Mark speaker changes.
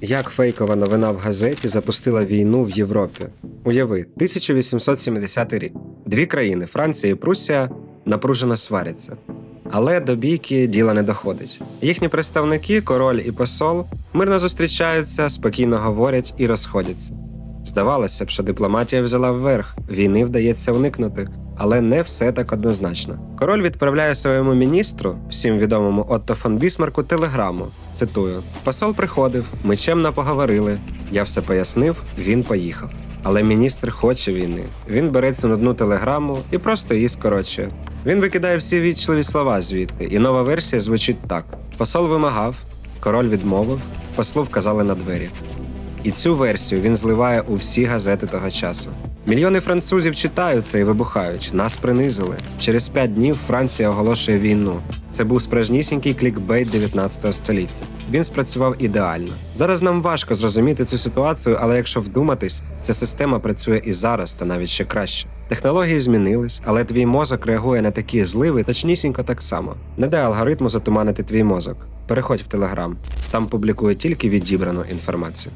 Speaker 1: Як фейкова новина в газеті запустила війну в Європі? Уяви, 1870 рік. Дві країни Франція і Прусія напружено сваряться. Але до бійки діла не доходить. Їхні представники, король і посол, мирно зустрічаються, спокійно говорять і розходяться. Здавалося б, що дипломатія взяла вверх, війни вдається уникнути, але не все так однозначно. Король відправляє своєму міністру, всім відомому Отто фон Бісмарку, телеграму. Цитую: Посол приходив, ми чемно поговорили. Я все пояснив, він поїхав. Але міністр хоче війни. Він бере цю нудну телеграму і просто її скорочує. Він викидає всі вічливі слова звідти, і нова версія звучить так: посол вимагав, король відмовив, послу вказали на двері. І цю версію він зливає у всі газети того часу. Мільйони французів читають це і вибухають. Нас принизили. Через п'ять днів Франція оголошує війну. Це був справжнісінький клікбейт 19 століття. Він спрацював ідеально. Зараз нам важко зрозуміти цю ситуацію, але якщо вдуматись, ця система працює і зараз, та навіть ще краще. Технології змінились, але твій мозок реагує на такі зливи точнісінько так само. Не дай алгоритму затуманити твій мозок. Переходь в Телеграм. Там публікують тільки відібрану інформацію.